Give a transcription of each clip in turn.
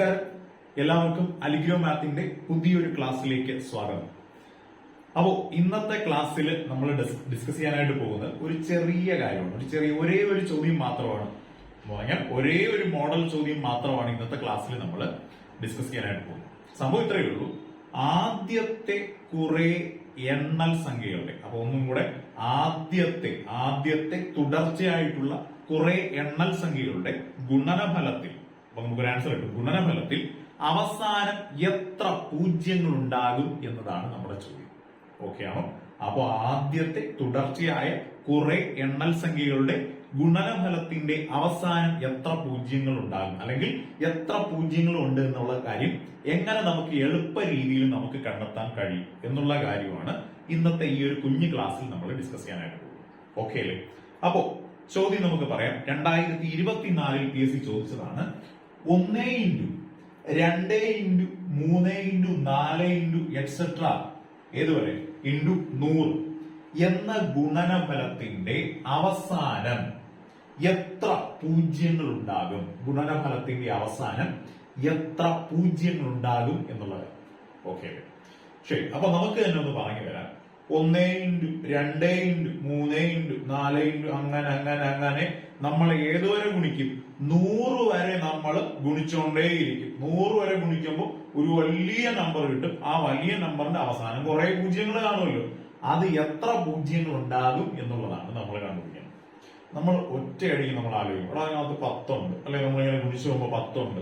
നമസ്കാരം. എല്ലാവർക്കും അലിഗ്രോ മാത്തിന്റെ പുതിയൊരു ക്ലാസ്സിലേക്ക് സ്വാഗതം. അപ്പോ ഇന്നത്തെ ക്ലാസ്സിൽ നമ്മൾ ഡിസ്കസ് ചെയ്യാനായിട്ട് പോകുന്നത് ഒരു ചെറിയ കാര്യമാണ്. ഒരു ചെറിയ ഒരേ ഒരു ചോദ്യം മാത്രമാണ്. ഞാൻ ഒരേ ഒരു മോഡൽ ചോദ്യം മാത്രമാണ് ഇന്നത്തെ ക്ലാസ്സിൽ നമ്മൾ ഡിസ്കസ് ചെയ്യാനായിട്ട് പോകുന്നത്. സംഭവം ഇത്രയേ ഉള്ളൂ. ആദ്യത്തെ കുറെ എണ്ണൽ സംഖ്യകളുടെ അപ്പൊ ഒന്നും കൂടെ ആദ്യത്തെ ആദ്യത്തെ തുടർച്ചയായിട്ടുള്ള കുറെ എണ്ണൽ സംഖ്യകളുടെ ഗുണനഫലത്തിൽ അപ്പൊ നമുക്കൊരു ആൻസർ കിട്ടും. ഗുണനഫലത്തിൽ അവസാനം എത്ര പൂജ്യങ്ങൾ ഉണ്ടാകും എന്നതാണ് നമ്മുടെ ചോദ്യം. ഓക്കെ ആണോ? അപ്പോ ആദ്യത്തെ തുടർച്ചയായ കുറെ എണ്ണൽ സംഖ്യകളുടെ ഗുണനഫലത്തിന്റെ അവസാനം എത്ര പൂജ്യങ്ങൾ ഉണ്ടാകും അല്ലെങ്കിൽ എത്ര പൂജ്യങ്ങൾ ഉണ്ട് എന്നുള്ള കാര്യം എങ്ങനെ നമുക്ക് എളുപ്പ രീതിയിൽ നമുക്ക് കണ്ടെത്താൻ കഴിയും എന്നുള്ള കാര്യമാണ് ഇന്നത്തെ ഈ ഒരു കുഞ്ഞു ക്ലാസ്സിൽ നമ്മൾ ഡിസ്കസ് ചെയ്യാനായിട്ട് പോകും ഓക്കെ അല്ലേ? അപ്പോ ചോദ്യം നമുക്ക് പറയാം. രണ്ടായിരത്തി ഇരുപത്തിനാലിൽ പി എസ് സി ചോദിച്ചതാണ് ഒന്നേ ഇന്റു രണ്ടേ ഇന്റു മൂന്നേ ഇന്റു നാല് ഇന്റു എക്സെട്ര ഏതുവരെ ഇന്റു നൂറ്. എന്ന ഗുണനഫലത്തിന്റെ അവസാനം എത്ര പൂജ്യങ്ങൾ ഉണ്ടാകും? ഗുണനഫലത്തിന്റെ അവസാനം എത്ര പൂജ്യങ്ങൾ ഉണ്ടാകും എന്നുള്ളത്. ഓക്കെ ശരി. അപ്പൊ നമുക്ക് തന്നെ ഒന്ന് പറഞ്ഞു വരാം ഒന്നേ ഇന്റു രണ്ടേ ഇന്റു മൂന്നേ ഇന്റു നാല് ഇന്റു അങ്ങനെ അങ്ങനെ അങ്ങനെ നമ്മൾ ഏതുവരെ ഗുണിക്കും? നൂറ് വരെ നമ്മൾ ഗുണിച്ചുകൊണ്ടേയിരിക്കും നൂറ് വരെ ഗുണിക്കുമ്പോൾ ഒരു വലിയ നമ്പർ കിട്ടും. ആ വലിയ നമ്പറിന്റെ അവസാനം കുറെ പൂജ്യങ്ങൾ കാണുമല്ലോ. അത് എത്ര പൂജ്യങ്ങൾ ഉണ്ടാകും എന്നുള്ളതാണ് നമ്മൾ കണ്ടുപിടിക്കുന്നത് നമ്മൾ ഒറ്റയടിക്ക് നമ്മൾ ആലോചിക്കും. അവിടെ അതിനകത്ത് പത്തുണ്ട്. അല്ലെങ്കിൽ നമ്മളിങ്ങനെ ഗുണിച്ചു പോകുമ്പോൾ പത്തുണ്ട്.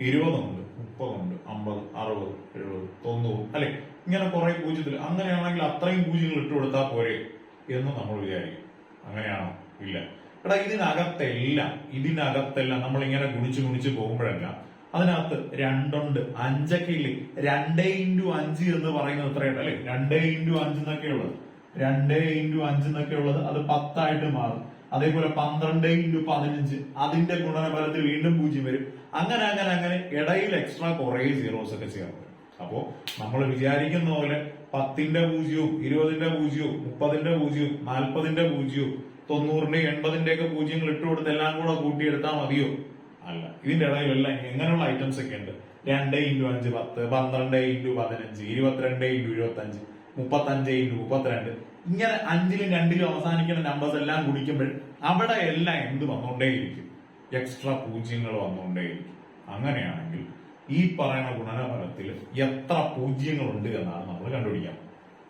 ഇരുപതുണ്ട്. മുപ്പതുണ്ട്. അമ്പത്. അറുപത്. എഴുപത്. തൊണ്ണൂറ്. അല്ലെ ഇങ്ങനെ കുറെ പൂജ്യത്തിൽ അങ്ങനെയാണെങ്കിൽ അത്രയും പൂജ്യങ്ങൾ ഇട്ട് കൊടുത്താൽ പോരെ എന്ന് നമ്മൾ വിചാരിക്കും. അങ്ങനെയാണോ? ഇല്ല. എടാ ഇതിനകത്തെല്ലാം ഇതിനകത്തെല്ലാം നമ്മൾ ഇങ്ങനെ ഗുണിച്ച് ഗുണിച്ച് പോകുമ്പോഴെല്ലാം അതിനകത്ത് രണ്ടുണ്ട്. അഞ്ചൊക്കെ ഇല്ലേ? രണ്ടേ ഇന്റു അഞ്ച് എന്ന് പറയുന്നത് എത്രയുണ്ട് അല്ലെ? രണ്ടേ ഇന്റു അഞ്ച് എന്നൊക്കെ ഉള്ളത്. രണ്ടേ ഇന്റു അഞ്ച് എന്നൊക്കെ ഉള്ളത്. അത് പത്തായിട്ട് മാറും. അതേപോലെ പന്ത്രണ്ട് ഇന്റു പതിനഞ്ച്. അതിന്റെ ഗുണനഫലത്തിൽ വീണ്ടും പൂജ്യം വരും. അങ്ങനെ അങ്ങനെ അങ്ങനെ ഇടയിൽ എക്സ്ട്രാ കുറേ സീറോസ് ഒക്കെ ചേർന്ന് അപ്പോ നമ്മൾ വിചാരിക്കുന്ന പോലെ പത്തിന്റെ പൂജ്യവും ഇരുപതിന്റെ പൂജ്യവും മുപ്പതിന്റെ പൂജ്യവും നാൽപ്പതിന്റെ പൂജ്യവും തൊണ്ണൂറിന്റെ എൺപതിന്റെ ഒക്കെ പൂജ്യങ്ങൾ ഇട്ട് കൊടുത്ത് എല്ലാം കൂടെ കൂട്ടിയെടുത്താൽ മതിയോ? അല്ല. ഇതിന്റെ ഇടയിലെല്ലാം എങ്ങനെയുള്ള ഐറ്റംസ് ഒക്കെ ഉണ്ട്? രണ്ട് ഇന്റു അഞ്ച് പത്ത് പന്ത്രണ്ട് ഇന്റു പതിനഞ്ച് ഇരുപത്തിരണ്ട് ഇന്റു ഇരുപത്തി അഞ്ച് മുപ്പത്തഞ്ച് ഇന്റു മുപ്പത്തിരണ്ട്. ഇങ്ങനെ അഞ്ചിലും രണ്ടിലും അവസാനിക്കുന്ന നമ്പേഴ്സ് എല്ലാം കുടിക്കുമ്പോൾ അവിടെ എല്ലാം എന്ത് വന്നുകൊണ്ടേയിരിക്കും എക്സ്ട്രാ പൂജ്യങ്ങൾ വന്നുകൊണ്ടേയിരിക്കും അങ്ങനെയാണെങ്കിൽ ഈ പറയുന്ന ഗുണനഫലത്തിൽ എത്ര പൂജ്യങ്ങളുണ്ട് എന്നാണ് നമ്മൾ കണ്ടുപിടിക്കാൻ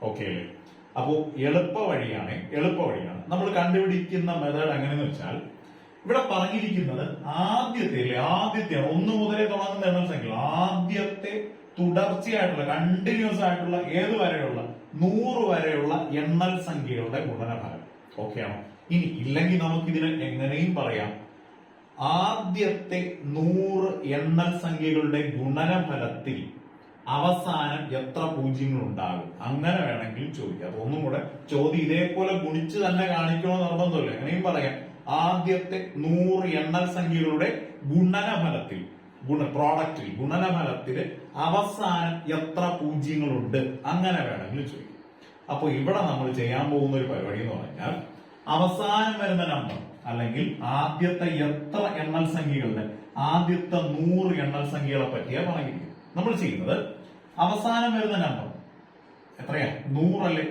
ഓക്കെ അല്ലേ? അപ്പോ എളുപ്പ വഴിയാണ് എളുപ്പ വഴിയാണ് നമ്മൾ കണ്ടുപിടിക്കുന്ന മെത്തേഡ് എങ്ങനെയെന്ന് വെച്ചാൽ ഇവിടെ പറഞ്ഞിരിക്കുന്നത് ആദ്യത്തെ ആദ്യത്തെ ഒന്ന് മുതലേ തുടങ്ങുന്ന എണ്ണൽ സംഖ്യ ആദ്യത്തെ തുടർച്ചയായിട്ടുള്ള കണ്ടിന്യൂസ് ആയിട്ടുള്ള ഏത് വരെയുള്ള നൂറ് വരെയുള്ള എണ്ണൽ സംഖ്യകളുടെ ഗുണനഫലം. ഓക്കെ ആണോ? ഇനി ഇല്ലെങ്കിൽ നമുക്ക് ഇതിനെ എങ്ങനെയും പറയാം. ആദ്യത്തെ നൂറ് എണ്ണൽ സംഖ്യകളുടെ ഗുണനഫലത്തിൽ അവസാനം എത്ര പൂജ്യങ്ങൾ ഉണ്ടാകും അങ്ങനെ വേണമെങ്കിൽ ചോദിക്കാം. അപ്പൊ ഒന്നും കൂടെ ചോദ്യം ഇതേപോലെ ഗുണിച്ച് തന്നെ കാണിക്കണമെന്ന് നിർബന്ധമില്ല. എങ്ങനെയും പറയാം. ആദ്യത്തെ നൂറ് എണ്ണൽ സംഖ്യകളുടെ ഗുണനഫലത്തിൽ ഗുണ പ്രോഡക്റ്റിൽ ഗുണനഫലത്തിൽ അവസാനം എത്ര പൂജ്യങ്ങളുണ്ട്? അങ്ങനെ വേണമെങ്കിൽ ചോദിക്കാം. അപ്പൊ ഇവിടെ നമ്മൾ ചെയ്യാൻ പോകുന്ന ഒരു പരിപാടി എന്ന് പറഞ്ഞാൽ അവസാനം വരുന്ന നമ്പർ അല്ലെങ്കിൽ ആദ്യത്തെ എത്ര എണ്ണൽ സംഖ്യകളുടെ ആദ്യത്തെ നൂറ് എണ്ണൽ സംഖ്യകളെ പറ്റിയാ പറഞ്ഞിരിക്കുന്നത്. നമ്മൾ ചെയ്യുന്നത് അവസാനം വരുന്ന നമ്പർ എത്രയാ? നൂറല്ലേ?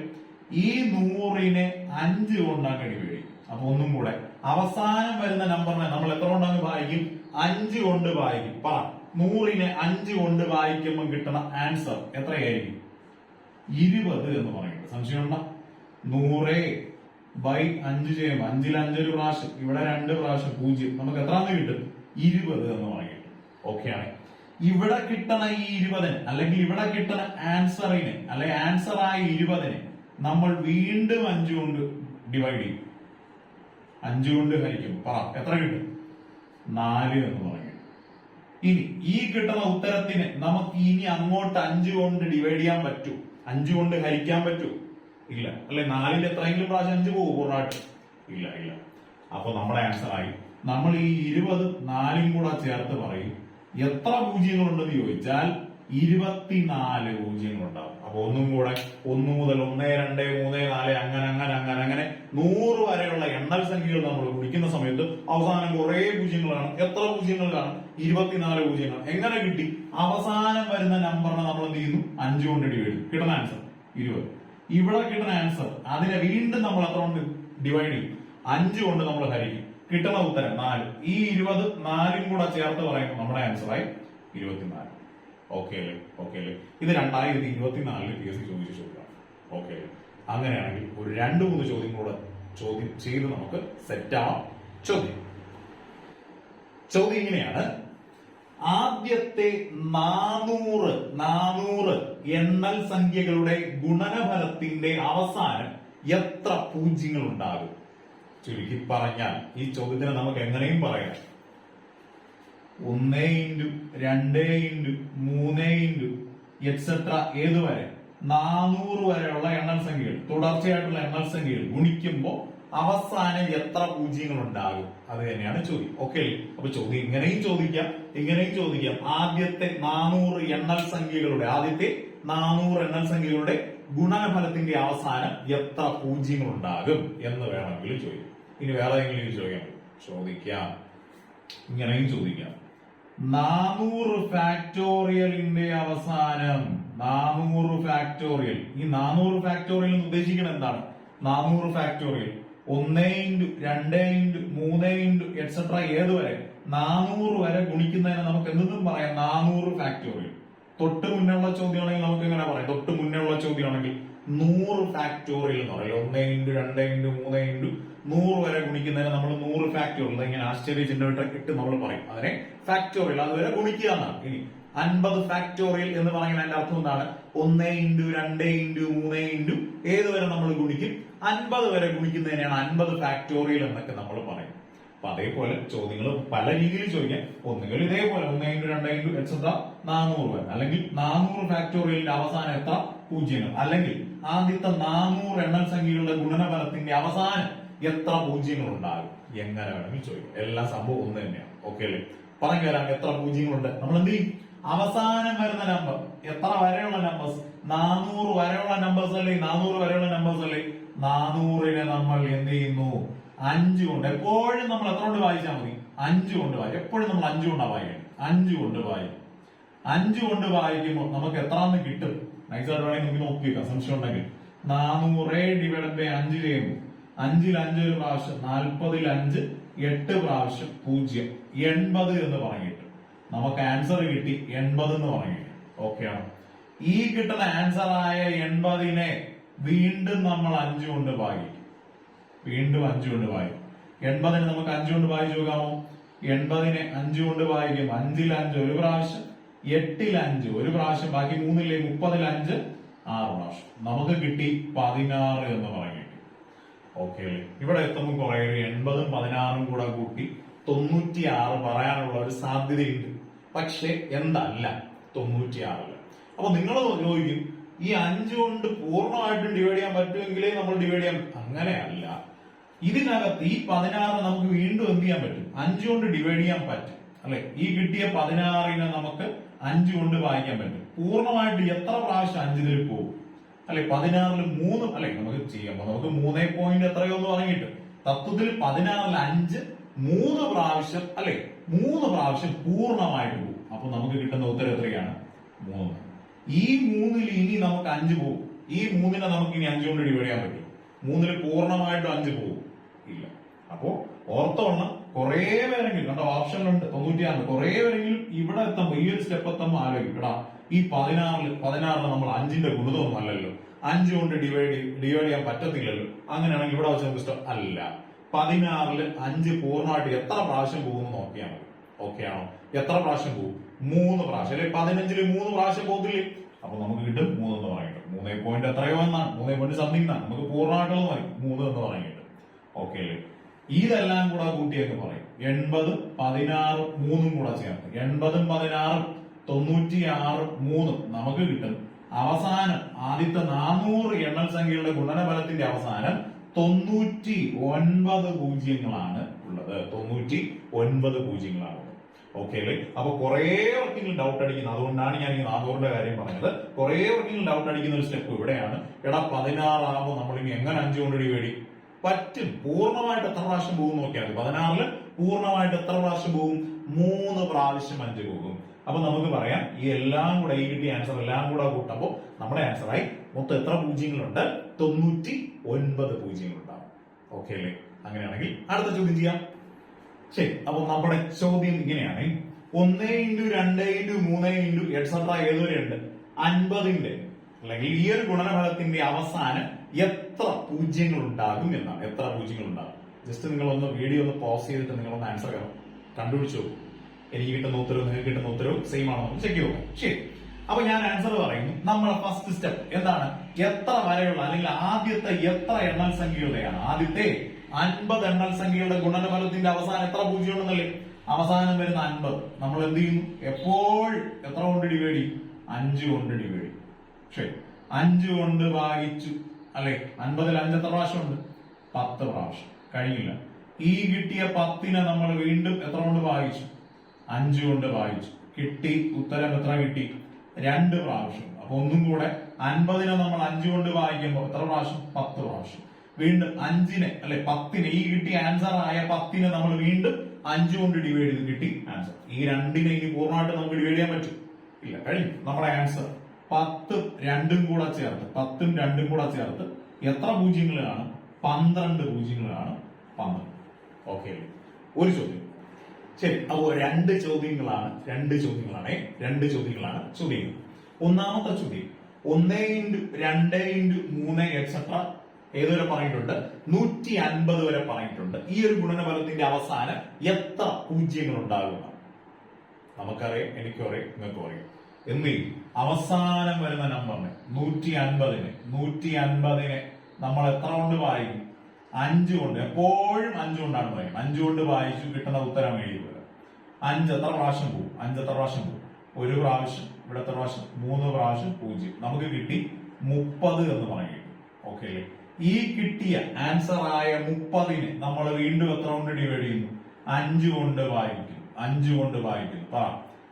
ഈ നൂറിനെ അഞ്ച് കൊണ്ടാണ് കഴിവഴി അപ്പൊ ഒന്നും കൂടെ. അവസാനം വരുന്ന നമ്പറിനെ നമ്മൾ എത്ര കൊണ്ടങ്ങ് വായിക്കും? അഞ്ച് കൊണ്ട് വായിക്കും. പറ. നൂറിനെ അഞ്ച് കൊണ്ട് വായിക്കുമ്പോൾ കിട്ടുന്ന ആൻസർ എത്രയായിരിക്കും? ഇരുപത് എന്ന് പറയുന്നത്. സംശയമുണ്ടോ? നൂറേ ബൈ അഞ്ച് ചെയ്യുമ്പോൾ അഞ്ചിൽ അഞ്ചൊരു പ്രാവശ്യം ഇവിടെ രണ്ട് പ്രാവശ്യം പൂജ്യം നമുക്ക് എത്രാന്ന് കിട്ടും? ഇരുപത് എന്ന് പറയും. ഓക്കെ ആണ്. ഇവിടെ കിട്ടണ ഈ ഇരുപതിന് അല്ലെങ്കിൽ ഇവിടെ കിട്ടണ ആൻസറിന് അല്ലെങ്കിൽ ആൻസർ ആയ ഇരുപതിന് നമ്മൾ വീണ്ടും അഞ്ചു കൊണ്ട് ഡിവൈഡ് ചെയ്യും. അഞ്ചു കൊണ്ട് ഹരിക്കും. പറ എത്ര കിട്ടും? നാല് എന്ന് പറയും. ഇനി ഈ കിട്ടുന്ന ഉത്തരത്തിന് നമുക്ക് ഇനി അങ്ങോട്ട് അഞ്ചു കൊണ്ട് ഡിവൈഡ് ചെയ്യാൻ പറ്റൂ. അഞ്ചു കൊണ്ട് ഹരിക്കാൻ പറ്റൂ. ഇല്ല. അല്ലെ നാലിൽ എത്രയെങ്കിലും പ്രാവശ്യം അഞ്ച് പോകും പൂർണമായിട്ട്. ഇല്ല ഇല്ല. അപ്പൊ നമ്മുടെ ആൻസർ ആയി. നമ്മൾ ഈ ഇരുപത് നാലും കൂടെ ചേർത്ത് പറയും എത്ര പൂജ്യങ്ങളുണ്ടെന്ന് ചോദിച്ചാൽ ഇരുപത്തിനാല് പൂജ്യങ്ങൾ ഉണ്ടാവും അപ്പൊ ഒന്നും കൂടെ ഒന്ന് മുതൽ ഒന്ന് രണ്ട് മൂന്ന് നാല് അങ്ങനെ അങ്ങനെ അങ്ങനെ അങ്ങനെ നൂറ് വരെയുള്ള എണ്ണൽ സംഖ്യകൾ നമ്മൾ കുടിക്കുന്ന സമയത്ത് അവസാനം കുറെ പൂജ്യങ്ങളാണ് എത്ര പൂജ്യങ്ങൾ കാണും? ഇരുപത്തിനാല് പൂജ്യങ്ങൾ. എങ്ങനെ കിട്ടി? അവസാനം വരുന്ന നമ്പറിനെ നമ്മൾ എന്ത് ചെയ്യുന്നു? അഞ്ച് കൊണ്ട് ഡിവൈഡ് ചെയ്യും കിട്ടുന്ന ആൻസർ ഇരുപത്. ഇവിടെ കിട്ടുന്ന ആൻസർ അതിനെ വീണ്ടും നമ്മൾ അത്ര കൊണ്ട് ഡിവൈഡ് ചെയ്യും. അഞ്ച് കൊണ്ട് നമ്മൾ ഹരിക്കും. കിട്ടുന്ന ഉത്തരം നാല്. ഈ ഇരുപത് നാലും കൂടെ ചേർത്ത് പറയുമ്പോൾ നമ്മുടെ ആൻസറായി ഇരുപത്തിനാല്. ഓക്കെ അല്ലേ? ഓക്കെ അല്ലേ? ഇത് രണ്ടായിരത്തി ഇരുപത്തിനാലിൽ പി എസ് സി ചോദിച്ച ചോദ്യമാണ്. ഓക്കെ അങ്ങനെയാണെങ്കിൽ ഒരു രണ്ട് മൂന്ന് ചോദ്യം കൂടെ ചോദ്യം ചെയ്ത് നമുക്ക് സെറ്റ് സെറ്റാവാം ചോദ്യം. ചോദ്യം ഇങ്ങനെയാണ്. ആദ്യത്തെ നാനൂറ് നാനൂറ് എണ്ണൽ സംഖ്യകളുടെ ഗുണനഫലത്തിന്റെ അവസാനം എത്ര പൂജ്യങ്ങൾ ഉണ്ടാകും ചുരുക്കി പറഞ്ഞാൽ ഈ ചോദ്യത്തിന് നമുക്ക് എങ്ങനെയും പറയാം. ഒന്നേ ഇന്റു രണ്ടേ ഇന്റു മൂന്നേ ഇന്റു എക്സെട്ര ഏതുവരെ നാനൂറ് വരെയുള്ള എണ്ണൽ സംഖ്യകൾ. തുടർച്ചയായിട്ടുള്ള എണ്ണൽ സംഖ്യകൾ ഗുണിക്കുമ്പോൾ അവസാനം എത്ര പൂജ്യങ്ങൾ ഉണ്ടാകും അത് തന്നെയാണ് ചോദ്യം. ഓക്കെ അപ്പൊ ചോദ്യം ഇങ്ങനെയും ചോദിക്കാം ഇങ്ങനെയും ചോദിക്കാം. ആദ്യത്തെ നാനൂറ് എണ്ണൽ സംഖ്യകളുടെ ആദ്യത്തെ നാനൂറ് എണ്ണൽ സംഖ്യകളുടെ ഗുണനഫലത്തിന്റെ അവസാനം എത്ര പൂജ്യങ്ങൾ ഉണ്ടാകും എന്ന് വേണമെങ്കിൽ ചോദിക്കാം. ഇനി വേറെ ഏതെങ്കിലും ചോദിക്കാം ചോദിക്കാം. ഇങ്ങനെയും ചോദിക്കാം. നാനൂറ് ഫാക്ടോറിയലിന്റെ അവസാനം നാനൂറ് ഫാക്ടോറിയൽ ഈ നാനൂറ് ഫാക്ടോറിയൽ എന്ന് ഉദ്ദേശിക്കുന്നത് എന്താണ്? നാനൂറ് ഫാക്ടോറിയൽ ഒന്നേ ഇന്റു രണ്ട് ഇന്റു മൂന്ന് ഇന്റു എക്സെട്ര ഏത് വരെ? നാനൂറ് വരെ ഗുണിക്കുന്നതിന് നമുക്ക് എന്തെന്നും പറയാം. നാനൂറ് ഫാക്ടോറിയൽ തൊട്ട് മുന്നേ ഉള്ള ചോദ്യമാണെങ്കിൽ നമുക്ക് എങ്ങനെ പറയാം? തൊട്ട് മുന്നേ ഉള്ള ചോദ്യമാണെങ്കിൽ നൂറ് ഫാക്ടോറിയൽ എന്ന് പറയും. ഒന്ന് ഇന്റു രണ്ട് ഇന്റു മൂന്ന് ഇന്റു നൂറ് വരെ ഗുണിക്കുന്നതിന് നമ്മൾ നൂറ് ഫാക്ടോറിയൽ ഇങ്ങനെ ആശ്ചര്യ ചിഹ്നം ഇട്ട് നമ്മൾ പറയും. അതിനെ ഫാക്ടോറിയൽ അതുവരെ ഗുണിക്കുക എന്നാണ്. ഇനി അൻപത് ഫാക്ടോറിയൽ എന്ന് പറയുന്ന അതിന്റെ അർത്ഥം എന്താണ്? ഒന്ന് ഇന്റു രണ്ട് ഇന്റു മൂന്ന് ഇന്റു ഏത് വരെ നമ്മൾ ഗുണിക്കും? അൻപത് വരെ ഗുണിക്കുന്നതിനെയാണ് അൻപത് ഫാക്ടോറിയൽ എന്നൊക്കെ നമ്മൾ പറയും. അപ്പൊ അതേപോലെ ചോദ്യങ്ങൾ പല രീതിയിൽ ചോദിക്കാം. ഒന്നുകിൽ ഇതേപോലെ ഒന്ന് ഇന്റു രണ്ട് ഇന്റു എക്സെട്ര നാനൂറ് വരെ. അല്ലെങ്കിൽ നാനൂറ് ഫാക്ടോറിയലിന്റെ അവസാനം എത്ര പൂജ്യങ്ങൾ അല്ലെങ്കിൽ ആദ്യത്തെ നാനൂറ് എണ്ണൽ സംഖ്യകളുടെ ഗുണനഫലത്തിന്റെ അവസാനം എത്ര പൂജ്യങ്ങൾ ഉണ്ടാകും എങ്ങനെ വേണമെങ്കിൽ ചോദിക്കാം. എല്ലാ സംഭവം ഒന്ന് തന്നെയാണ്. ഓക്കെ അല്ലേ? പറഞ്ഞു തരാം എത്ര പൂജ്യങ്ങളുണ്ട്. നമ്മൾ എന്ത് ചെയ്യും? അവസാനം വരുന്ന നമ്പർ എത്ര വരെയുള്ള നമ്പേഴ്സ് നാനൂറ് വരെയുള്ള നമ്പേഴ്സ് അല്ലേ? നാനൂറ് വരെയുള്ള നമ്പേഴ്സ് അല്ലേ? നാനൂറിനെ നമ്മൾ എന്ത് ചെയ്യുന്നു? അഞ്ച് കൊണ്ട് എപ്പോഴും നമ്മൾ എത്ര കൊണ്ട് വായിച്ചാൽ മതി? അഞ്ച് കൊണ്ട് വായി. എപ്പോഴും നമ്മൾ അഞ്ച് കൊണ്ടാണ് വായിക്കണം അഞ്ച് കൊണ്ട് വായി. അഞ്ച് കൊണ്ട് വായിക്കുമ്പോൾ നമുക്ക് എത്രാന്ന് കിട്ടും? നൈസായിട്ട് വേണമെങ്കിൽ നമുക്ക് നോക്കി വെക്കാം. സംശയം ഉണ്ടെങ്കിൽ. നാനൂറ് ഡിവൈഡ് ബൈ അഞ്ച് ചെയ്യുന്നു. അഞ്ചിൽ അഞ്ച് ഒരു പ്രാവശ്യം നാൽപ്പതിൽ അഞ്ച് എട്ട് പ്രാവശ്യം പൂജ്യം. എൺപത് എന്ന് പറഞ്ഞിട്ട് നമുക്ക് ആൻസർ കിട്ടി എൺപത് എന്ന് പറഞ്ഞിട്ട് ഓക്കെയാണ് ഈ കിട്ടുന്ന ആൻസർ ആയ എൺപതിനെ വീണ്ടും നമ്മൾ അഞ്ചു കൊണ്ട് ഭാഗിക്കും. വീണ്ടും അഞ്ചു കൊണ്ട് വായിക്കും എൺപതിനെ നമുക്ക് അഞ്ചു കൊണ്ട് വായിച്ചു നോക്കാമോ? എൺപതിനെ അഞ്ചു കൊണ്ട് വായിക്കും അഞ്ചിൽ അഞ്ച് ഒരു പ്രാവശ്യം എട്ടിൽ അഞ്ച് ഒരു പ്രാവശ്യം ബാക്കി മൂന്നില്ലേ മുപ്പതിൽ അഞ്ച് ആറ് പ്രാവശ്യം. നമുക്ക് കിട്ടി പതിനാറ് എന്ന് പറഞ്ഞു ഓക്കെ അല്ലേ? ഇവിടെ എത്തുമ്പോൾ കുറേ എൺപതും പതിനാറും കൂടെ കൂട്ടി തൊണ്ണൂറ്റി ആറ് പറയാനുള്ള ഒരു സാധ്യതയുണ്ട്. പക്ഷെ എന്തല്ല? തൊണ്ണൂറ്റിയാറല്ല അപ്പൊ നിങ്ങൾ ചോദിക്കും ഈ അഞ്ച് കൊണ്ട് പൂർണമായിട്ടും ഡിവൈഡ് ചെയ്യാൻ പറ്റുമെങ്കിലേ നമ്മൾ ഡിവൈഡ് ചെയ്യാൻ അങ്ങനെയല്ല. ഇതിനകത്ത് ഈ പതിനാറ് നമുക്ക് വീണ്ടും എന്ത് ചെയ്യാൻ പറ്റും? അഞ്ച് കൊണ്ട് ഡിവൈഡ് ചെയ്യാൻ പറ്റും. അല്ലെ? ഈ കിട്ടിയ പതിനാറിനെ നമുക്ക് അഞ്ച് കൊണ്ട് വായിക്കാൻ പറ്റും. പൂർണമായിട്ട് എത്ര പ്രാവശ്യം അഞ്ചിതിൽ പോകും? അല്ലെ പതിനാറിൽ മൂന്ന് അല്ലെ നമുക്ക് ചെയ്യാം. നമുക്ക് മൂന്നേ പോയിന്റ് എത്രയോ എന്ന് പറഞ്ഞിട്ട്. തത്വത്തിൽ പതിനാറിൽ അഞ്ച് മൂന്ന് പ്രാവശ്യം അല്ലെ മൂന്ന് പ്രാവശ്യം പൂർണമായിട്ട് പോകും. അപ്പൊ നമുക്ക് കിട്ടുന്ന ഉത്തരം എത്രയാണ്? മൂന്ന്. ഈ മൂന്നിൽ ഇനി നമുക്ക് അഞ്ച് പോകും. ഈ മൂന്നിനെ നമുക്ക് ഇനി അഞ്ച് കൊണ്ട് ഡിവൈഡ് ചെയ്യാൻ പറ്റും. മൂന്നിൽ പൂർണമായിട്ടും അഞ്ച് പോകും. ഇല്ല. അപ്പോ ഓർത്തോണം കുറേ പേരെങ്കിലും കണ്ടോ ഓപ്ഷനിലുണ്ട് തൊണ്ണൂറ്റിയാറ് കുറേ പേരെങ്കിലും ഇവിടെ എത്തുമ്പോൾ ഈ ഒരു സ്റ്റെപ്പ് എത്തുമ്പോൾ ആലോചിക്കും ഈ പതിനാറിൽ പതിനാറിന് നമ്മൾ അഞ്ചിന്റെ ഗുണിതമൊന്നും അല്ലല്ലോ. അഞ്ച് കൊണ്ട് ഡിവൈഡ് ഡിവൈഡ് ചെയ്യാൻ പറ്റത്തില്ലല്ലോ. അങ്ങനെയാണെങ്കിൽ ഇവിടെ വെച്ച് നമുക്ക് ഇഷ്ടം അല്ല. പതിനാറിൽ അഞ്ച് പൂർണമായിട്ട് എത്ര പ്രാവശ്യം പോകുമെന്ന് നോക്കിയാൽ മതി. ഓക്കെ ആണോ? എത്ര പ്രാവശ്യം പോകും? മൂന്ന് പ്രാവശ്യം. അല്ലെ പതിനഞ്ചിൽ മൂന്ന് പ്രാവശ്യം പോകത്തില്ലേ? അപ്പൊ നമുക്ക് കിട്ടും മൂന്ന് എന്ന് പറയുന്നത് മൂന്നേ പോയിന്റ് എത്രയോ എന്നാണ്. മൂന്നേ പോയിന്റ് സംതിങ് എന്നാണ്. നമുക്ക് പൂർണമായിട്ടുള്ള മതി മൂന്ന് എന്ന് പറയുന്നത് ഓക്കെ അല്ലേ? ഇതെല്ലാം കൂടെ കൂട്ടിയൊക്കെ പറയും. എൺപത് പതിനാറ് മൂന്നും കൂടെ ചേർത്ത്. എൺപതും പതിനാറും തൊണ്ണൂറ്റി ആറ് മൂന്നും നമുക്ക് കിട്ടും. അവസാനം ആദ്യത്തെ നാനൂറ് എണ്ണൽ സംഖ്യകളുടെ ഗുണനഫലത്തിന്റെ അവസാനം തൊണ്ണൂറ്റി ഒൻപത് പൂജ്യങ്ങളാണ് ഉള്ളത്. തൊണ്ണൂറ്റി ഒൻപത് പൂജ്യങ്ങളാണ് ഓക്കെ അല്ലേ അപ്പൊ കുറെ വർക്കിങ്ങിൽ ഡൗട്ട് അടിക്കുന്നത് അതുകൊണ്ടാണ് ഞാൻ ഈ നാഗൂറിന്റെ കാര്യം പറഞ്ഞത്. കുറെ വർക്കിങ്ങിൽ ഡൗട്ട് അടിക്കുന്ന ഒരു സ്റ്റെപ്പ് ഇവിടെയാണ്. എടാ പതിനാറാകുമ്പോൾ നമ്മൾ ഇനി എങ്ങനെ അഞ്ചു കൊണ്ട് ചെയ്യും പറ്റും. പൂർണമായിട്ട് എത്ര പ്രാവശ്യം പോകും നോക്കിയാൽ മതി. പതിനാറിൽ പൂർണമായിട്ട് എത്ര പ്രാവശ്യം പോകും? മൂന്ന് പ്രാവശ്യം അഞ്ച് പോകും. അപ്പൊ നമുക്ക് പറയാം ഈ എല്ലാം കൂടെ ഈ കിട്ടിയ ആൻസർ എല്ലാം കൂടെ കൂട്ടുമ്പോൾ നമ്മുടെ ആൻസർ ആയി മൊത്തം എത്ര പൂജ്യങ്ങളുണ്ട്? തൊണ്ണൂറ്റി ഒൻപത് പൂജ്യങ്ങളുണ്ടാവും. ഓക്കെ അല്ലേ? അങ്ങനെയാണെങ്കിൽ അടുത്ത ചോദ്യം ചെയ്യാം. ശരി അപ്പൊ നമ്മുടെ ചോദ്യം ഇങ്ങനെയാണ്. ഒന്ന് ഇന്റു രണ്ട് ഇന്റു മൂന്ന് ഇന്റു എക്സെട്ര ഏതുവരെയുണ്ട് അൻപതിന്റെ അല്ലെങ്കിൽ ഈ ഒരു ഗുണനഫലത്തിന്റെ അവസാനം എത്ര പൂജ്യങ്ങൾ ഉണ്ടാകും എന്നാണ്. എത്ര പൂജ്യങ്ങൾ ഉണ്ടാകും ജസ്റ്റ് നിങ്ങളൊന്ന് വീഡിയോ ഒന്ന് പോസ് ചെയ്തിട്ട് നിങ്ങളൊന്ന് ആൻസർ കണ്ടുപിടിച്ചു നോക്കൂ. എനിക്ക് കിട്ടുന്ന ഉത്തരവ് നിങ്ങൾക്ക് കിട്ടുന്ന ഉത്തരവ് സെയിം ആണോ? ചെക്ക് ചെയ്തു ശരി. അപ്പൊ ഞാൻ ആൻസർ പറയുന്നു. നമ്മുടെ ഫസ്റ്റ് സ്റ്റെപ്പ് എന്താണ്? എത്ര വരെയുള്ള അല്ലെങ്കിൽ ആദ്യത്തെ എത്ര എണ്ണൽ സംഖ്യയുടെയാണ്? ആദ്യത്തെ അൻപത് എണ്ണൽ സംഖ്യയുടെ ഗുണനഫലത്തിന്റെ അവസാനം എത്ര പൂജ്യം ഉണ്ടെന്നല്ലേ അവസാനം വരുന്ന അൻപത്. നമ്മൾ എന്ത് ചെയ്യുന്നു എപ്പോൾ എത്ര കൊണ്ട് ഡിവൈഡ് ചെയ്യും? അഞ്ച് കൊണ്ട് ഡിവൈഡ് ചെയ്യും. ശരി. അഞ്ച് കൊണ്ട് ഭാഗിച്ചു. അല്ലെ? അൻപതിൽ അഞ്ച് എത്ര പ്രാവശ്യം ഉണ്ട് പത്ത് പ്രാവശ്യം. കഴിയില്ല ഈ കിട്ടിയ പത്തിനെ നമ്മൾ വീണ്ടും എത്ര കൊണ്ട് ഭാഗിച്ചു? അഞ്ച് കൊണ്ട് ഭാഗിച്ചു. കിട്ടി. ഉത്തരം എത്ര കിട്ടി? രണ്ട് പ്രാവശ്യം. അപ്പൊ ഒന്നും കൂടെ അൻപതിനെ നമ്മൾ അഞ്ച് കൊണ്ട് വായിക്കുമ്പോൾ എത്ര പ്രാവശ്യം? പത്ത് പ്രാവശ്യം. വീണ്ടും അഞ്ചിനെ അല്ലെ പത്തിന്. ഈ കിട്ടിയ ആൻസർ ആയ പത്തിനെ നമ്മൾ വീണ്ടും അഞ്ച് കൊണ്ട് ഡിവൈഡ് ചെയ്ത് കിട്ടി ആൻസർ ഈ രണ്ടിനെ ഇനി പൂർണമായിട്ട് നമുക്ക് ഡിവൈഡ് ചെയ്യാൻ പറ്റും? ഇല്ല കഴിഞ്ഞു. നമ്മുടെ ആൻസർ പത്തും രണ്ടും കൂടെ ചേർത്ത് പത്തും രണ്ടും കൂടെ ചേർത്ത് എത്ര പൂജ്യങ്ങൾ കാണും പന്ത്രണ്ട് പൂജ്യങ്ങൾ കാണും പന്ത്രണ്ട് ഓക്കെ ഒരു ചോദ്യം. ശരി അപ്പോ രണ്ട് ചോദ്യങ്ങളാണ് രണ്ട് ചോദ്യങ്ങളാണ് രണ്ട് ചോദ്യങ്ങളാണ് ചോദ്യങ്ങൾ. ഒന്നാമത്തെ ചോദ്യം ഒന്ന് ഇന്റു രണ്ട് ഇന്റു മൂന്ന് എക്സെട്ര ഏതുവരെ പറഞ്ഞിട്ടുണ്ട്? നൂറ്റി അൻപത് വരെ പറഞ്ഞിട്ടുണ്ട്. ഈ ഒരു ഗുണനഫലത്തിന്റെ അവസാനം എത്ര പൂജ്യങ്ങൾ ഉണ്ടാകുന്ന നമുക്കറിയാം എനിക്കും അറിയാം നിങ്ങൾക്കും അറിയാം. എന്നീ അവസാനം വരുന്ന നമ്പറിനെ നൂറ്റി അൻപതിന് നൂറ്റി അൻപതിനെ നമ്മൾ എത്ര കൊണ്ട് വായിക്കും? അഞ്ച് കൊണ്ട്. എപ്പോഴും അഞ്ച് കൊണ്ടാണ് പറയുന്നത് അഞ്ച് കൊണ്ട് വായിച്ചു കിട്ടുന്ന ഉത്തരം എഴുതി വരാം അഞ്ച് എത്ര പ്രാവശ്യം പോകും? അഞ്ച് എത്ര പ്രാവശ്യം പോകും? ഒരു പ്രാവശ്യം ഇവിടെ എത്ര പ്രാവശ്യം? മൂന്ന് പ്രാവശ്യം പൂജ്യം. നമുക്ക് കിട്ടി മുപ്പത് എന്ന് പറയും. ഓക്കെ അല്ലേ? ഈ കിട്ടിയ ആൻസർ ആയ മുപ്പതിന് നമ്മൾ വീണ്ടും എത്ര കൊണ്ട് ഡിവൈഡ് ചെയ്യുന്നു? അഞ്ച് കൊണ്ട് വായിക്കും. അഞ്ച് കൊണ്ട് വായിക്കും. പറ.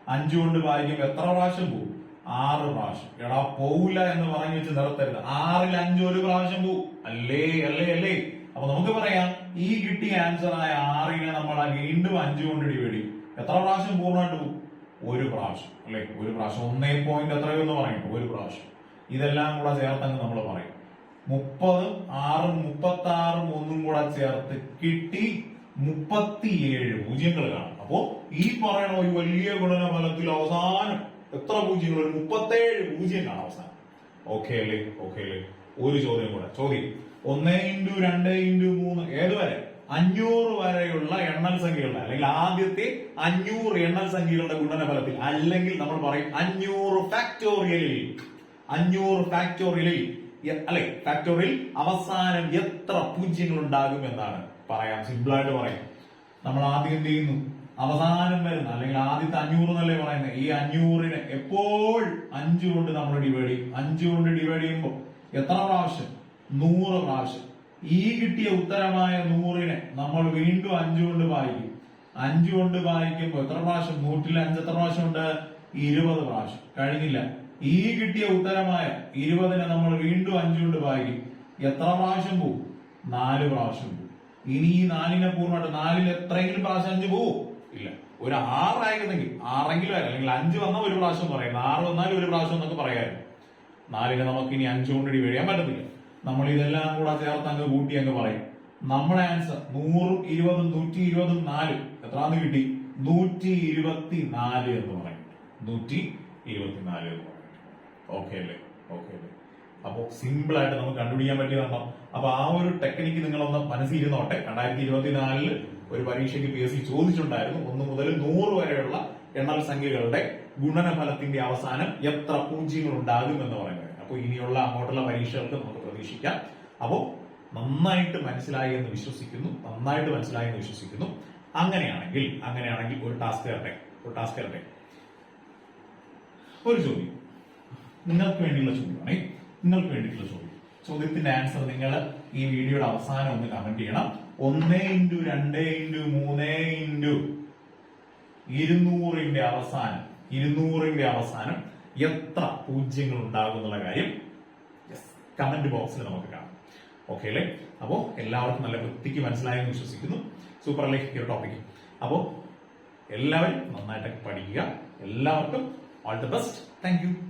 അഞ്ച് കൊണ്ട് വായിക്കുമ്പോൾ എത്ര പ്രാവശ്യം പോകും ആറ് പ്രാവശ്യം. എടാ പോവില്ല എന്ന് പറഞ്ഞു വെച്ച് നിർത്തരുത്. ആറിൽ അഞ്ച് ഒരു പ്രാവശ്യം പോകും അല്ലേ അല്ലേ അല്ലേ? അപ്പൊ നമുക്ക് പറയാം ഈ കിട്ടിയ ആൻസർ ആയ ആറിനെ നമ്മൾ വീണ്ടും അഞ്ച് കൊണ്ട് ഡിവൈഡ് ചെയ്യും. എത്ര പ്രാവശ്യം പൂർണമായിട്ട് പോകും ഒരു പ്രാവശ്യം. അല്ലെ? ഒരു പ്രാവശ്യം. ഒന്നേ പോയിന്റ് എത്രയോ എന്ന് പറയുന്നു ഒരു പ്രാവശ്യം. ഇതെല്ലാം കൂടെ ചേർത്തങ്ങ് നമ്മൾ പറയും. മുപ്പതും ആറും മുപ്പത്തി ആറും ഒന്നും കൂടെ ചേർത്ത് കിട്ടി മുപ്പത്തിയേഴ് പൂജ്യങ്ങൾ കാണാം. അപ്പോ ഈ പറയണ ഒരു വലിയ ഗുണനഫലത്തിൽ അവസാനം എത്ര പൂജ്യങ്ങൾ? ഒരു മുപ്പത്തേഴ് പൂജ്യം കാണാം അവസാനം. ഓക്കെ അല്ലേ? ഓക്കെ അല്ലേ? ഒരു ചോദ്യം കൂടെ. ചോദ്യം. ഒന്ന് ഇന്റു രണ്ട് ഇന്റു മൂന്ന് ഏതുവരെ? അഞ്ഞൂറ് വരെയുള്ള എണ്ണൽ സംഖ്യകളുടെ അല്ലെങ്കിൽ ആദ്യത്തെ അഞ്ഞൂറ് എണ്ണൽ സംഖ്യകളുടെ ഗുണനഫലത്തിൽ അല്ലെങ്കിൽ നമ്മൾ പറയും അഞ്ഞൂറ് ഫാക്ടോറിയലിൽ അഞ്ഞൂറ് ഫാക്ടോറിയലിൽ അല്ലെ ഫാക്ടോറിയൽ അവസാനം എത്ര പൂജ്യങ്ങൾ ഉണ്ടാകും എന്നാണ് പറയാം. സിമ്പിൾ ആയിട്ട് പറയാം. നമ്മൾ ആദ്യം എന്ത് ചെയ്യുന്നു? അവസാനം വരുന്ന അല്ലെങ്കിൽ ആദ്യത്തെ അഞ്ഞൂറ് എന്നല്ലേ പറയുന്നത്? ഈ അഞ്ഞൂറിനെ എപ്പോൾ അഞ്ചു കൊണ്ട് നമ്മൾ ഡിവൈഡ് ചെയ്യും? അഞ്ചു കൊണ്ട് ഡിവൈഡ് ചെയ്യുമ്പോൾ എത്ര പ്രാവശ്യം? നൂറ് പ്രാവശ്യം. ഈ കിട്ടിയ ഉത്തരമായ നൂറിനെ നമ്മൾ വീണ്ടും അഞ്ചു കൊണ്ട് വായിക്കും അഞ്ചു കൊണ്ട് വായിക്കുമ്പോൾ എത്ര പ്രാവശ്യം? നൂറ്റിൽ അഞ്ച് എത്ര പ്രാവശ്യം ഉണ്ട്? ഇരുപത് പ്രാവശ്യം. കഴിഞ്ഞില്ല. ഈ കിട്ടിയ ഉത്തരമായ ഇരുപതിനെ നമ്മൾ വീണ്ടും അഞ്ചുകൊണ്ട് വായിക്കും എത്ര പ്രാവശ്യം പോവും? നാല് പ്രാവശ്യം പോവും. ഇനി ഈ നാലിനെ പൂർണമായിട്ട് നാലിൽ എത്രയെങ്കിലും പ്രാവശ്യം അഞ്ച് പോവും? ഇല്ല. ഒരു ആറായിരുന്നെങ്കിൽ ആറെങ്കിലും ആയിരുന്നു. അല്ലെങ്കിൽ അഞ്ച് വന്നാൽ ഒരു പ്രാവശ്യം പറയുന്നത് ആറ് വന്നാൽ ഒരു പ്രാവശ്യം എന്നൊക്കെ പറയാമായിരുന്നു നാലിനെ നമുക്ക് ഇനി അഞ്ച് കൊണ്ട് ഇടി ചെയ്യാൻ പറ്റത്തില്ല. നമ്മൾ ഇതെല്ലാം കൂടെ ചേർത്ത് അങ്ങ് കൂട്ടി അങ്ങ് പറയും. നമ്മുടെ ആൻസർ നൂറും ഇരുപതും നൂറ്റി ഇരുപതും നാലും. എത്രാന്ന് കിട്ടി? നൂറ്റി ഇരുപത്തി നാല് എന്ന് പറയും. നൂറ്റി ഇരുപത്തിനാല് എന്ന് പറയും. ഓക്കെ അല്ലേ ഓക്കെ അല്ലേ അപ്പോൾ സിമ്പിൾ ആയിട്ട് നമുക്ക് കണ്ടുപിടിക്കാൻ പറ്റിയതാണോ അപ്പൊ ആ ഒരു ടെക്നിക്ക് നിങ്ങളൊന്ന് മനസ്സിരുന്നോട്ടെ രണ്ടായിരത്തി ഇരുപത്തിനാലിൽ ഒരു പരീക്ഷയ്ക്ക് പി എസ് സി ചോദിച്ചിട്ടുണ്ടായിരുന്നു. ഒന്ന് മുതൽ നൂറ് വരെയുള്ള എണ്ണൽ സംഖ്യകളുടെ ഗുണനഫലത്തിന്റെ അവസാനം എത്ര പൂജ്യങ്ങൾ ഉണ്ടാകും എന്ന് പറയുന്നത്. അപ്പോൾ ഇനിയുള്ള അങ്ങോട്ടുള്ള പരീക്ഷകൾക്ക് നമുക്ക് പ്രതീക്ഷിക്കാം. അപ്പോൾ നന്നായിട്ട് മനസ്സിലായി എന്ന് വിശ്വസിക്കുന്നു. നന്നായിട്ട് മനസ്സിലായി എന്ന് വിശ്വസിക്കുന്നു. അങ്ങനെയാണെങ്കിൽ അങ്ങനെയാണെങ്കിൽ ഒരു ടാസ്ക് തരട്ടെ ഒരു ടാസ്ക് തരട്ടെ ഒരു ചോദ്യം. നിങ്ങൾക്ക് വേണ്ടിയുള്ള ചോദ്യമാണ്. നിങ്ങൾക്ക് വേണ്ടിയിട്ടുള്ള ചോദ്യം. ചോദ്യത്തിന്റെ ആൻസർ നിങ്ങൾ ഈ വീഡിയോയുടെ അവസാനം ഒന്ന് കമന്റ് ചെയ്യണം. ഒന്ന് ഇന്റു രണ്ട് ഇന്റു മൂന്ന് ഇന്റു ഇരുന്നൂറിന്റെ അവസാനം ഇരുന്നൂറിന്റെ അവസാനം എത്ര പൂജ്യങ്ങൾ ഉണ്ടാകും എന്നുള്ള കാര്യം കമന്റ് ബോക്സിൽ നമുക്ക് കാണാം. ഓക്കെ അല്ലേ? അപ്പോ എല്ലാവർക്കും നല്ല വൃത്തിക്ക് മനസ്സിലായെന്ന് വിശ്വസിക്കുന്നു. സൂപ്പർ അല്ലേ? ഈ ഒരു ടോപ്പിക് അപ്പോ എല്ലാവരും നന്നായിട്ട് പഠിക്കുക. എല്ലാവർക്കും ഓൾ ദി ബെസ്റ്റ് താങ്ക്